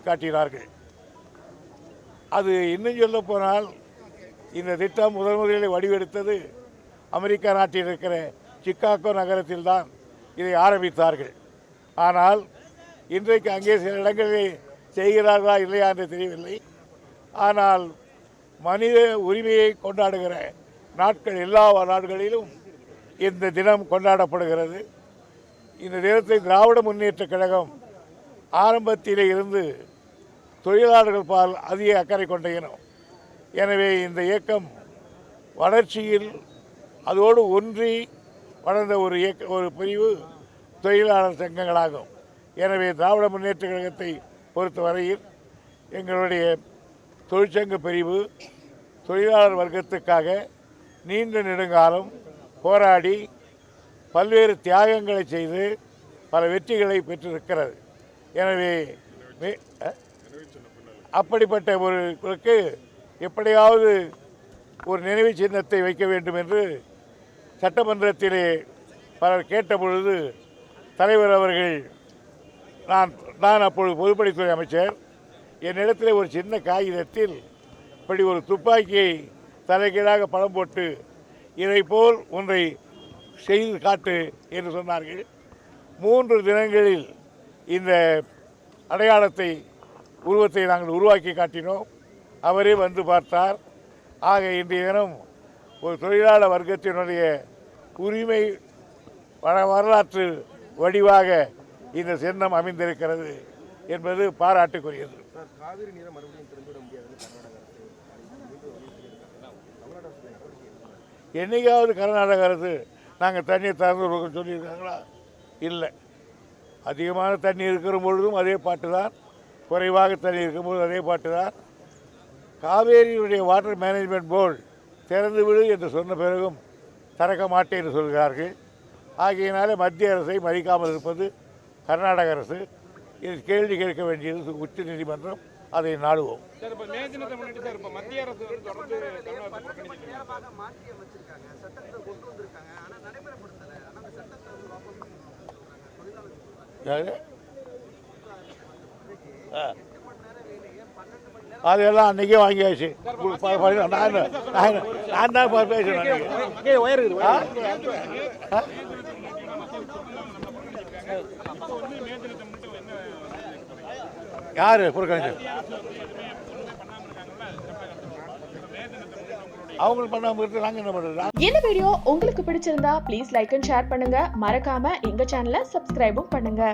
காட்டினார்கள். அது இன்னும் சொல்ல போனால் இந்த திட்டம் முதல் முதலில் வடிவெடுத்தது அமெரிக்கா நாட்டில் இருக்கிற சிக்காகோ நகரத்தில்தான் இதை ஆரம்பித்தார்கள். ஆனால் இன்றைக்கு அங்கே சில இடங்களில் செய்கிறார்களா இல்லையா என்று தெரியவில்லை. ஆனால் மனித உரிமையை கொண்டாடுகிற நாட்கள் எல்லா நாடுகளிலும் இந்த தினம் கொண்டாடப்படுகிறது. இந்த தினத்தை திராவிட முன்னேற்றக் கழகம் ஆரம்பத்திலே இருந்து தொழிலாளர்கள் பால் அதிக அக்கறை கொண்ட இனம். எனவே இந்த இயக்கம் வளர்ச்சியில் அதோடு ஒன்றி வளர்ந்த ஒரு இயக்க ஒரு பிரிவு தொழிலாளர் சங்கங்களாகும். எனவே திராவிட முன்னேற்ற கழகத்தை பொறுத்தவரையில் எங்களுடைய தொழிற்சங்க பிரிவு தொழிலாளர் வர்க்கத்துக்காக நீண்ட நெடுங்காலம் போராடி பல்வேறு தியாகங்களை செய்து பல வெற்றிகளை பெற்றிருக்கிறது. எனவே அப்படிப்பட்ட ஒருவருக்கு எப்படியாவது ஒரு நினைவு சின்னத்தை வைக்க வேண்டும் என்று சட்டமன்றத்திலே பலர் கேட்டபொழுது தலைவர் அவர்கள் நான் நான் அப்பொழுது பொதுப்பணித்துறை அமைச்சர் என்னிடத்தில் ஒரு சின்ன காகிதத்தில் இப்படி ஒரு துப்பாக்கியை தலைகீழாக படம் போட்டு இதைப்போல் ஒன்றை செய்து காட்டு என்று சொன்னார்கள். மூன்று தினங்களில் இந்த அடையாளத்தை உருவத்தை நாங்கள் உருவாக்கி காட்டினோம். அவரே வந்து பார்த்தார். ஆக இன்றைய தினம் ஒரு தொழிலாளர் வர்க்கத்தினுடைய உரிமை வர- வரலாற்று வடிவாக இந்த சின்னம் அமைந்திருக்கிறது என்பது பாராட்டுக்குரியது. கர்நாடக அரசு. என்னைக்காவது கர்நாடக அரசு நாங்கள் தண்ணீர் திறந்து சொல்லியிருக்காங்களா? இல்லை. அதிகமான தண்ணி இருக்கிற பொழுதும் அதே பாட்டு தான். குறைவாக தண்ணி இருக்கும்போது அதே பாட்டு தான். காவேரியுடைய வாட்டர் மேனேஜ்மெண்ட் போர்டு திறந்து விடு என்று சொன்ன பிறகும் திறக்க மாட்டேன் என்று சொல்கிறார்கள். ஆகையினாலே மத்திய அரசை மதிக்காமல் இருப்பது கர்நாடக அரசு. இது கேள்வி கேட்க வேண்டியது உச்ச நீதிமன்றம். அதை நாடுவோம். சார் இப்போ மே தினத்தை முன்னிட்டு சார் இப்போ மத்திய ஆ. அதெல்லாம் அன்றைக்கே வாங்கியாச்சு நான் நான் தான் ப- பேசுறேன் அன்னைக்கு. ஆ? ஆ? யாரு புறக்கணிச்சு அவங்களுக்கு பண்ணாம இருக்கு என்ன பண்ணுறது இந்த வீடியோ உங்களுக்கு பிடிச்சிருந்தா ப்ளீஸ் லைக் அண்ட் ஷேர் பண்ணுங்க. மறக்காம எங்க சேனலை சப்ஸ்கிரைபும் பண்ணுங்க.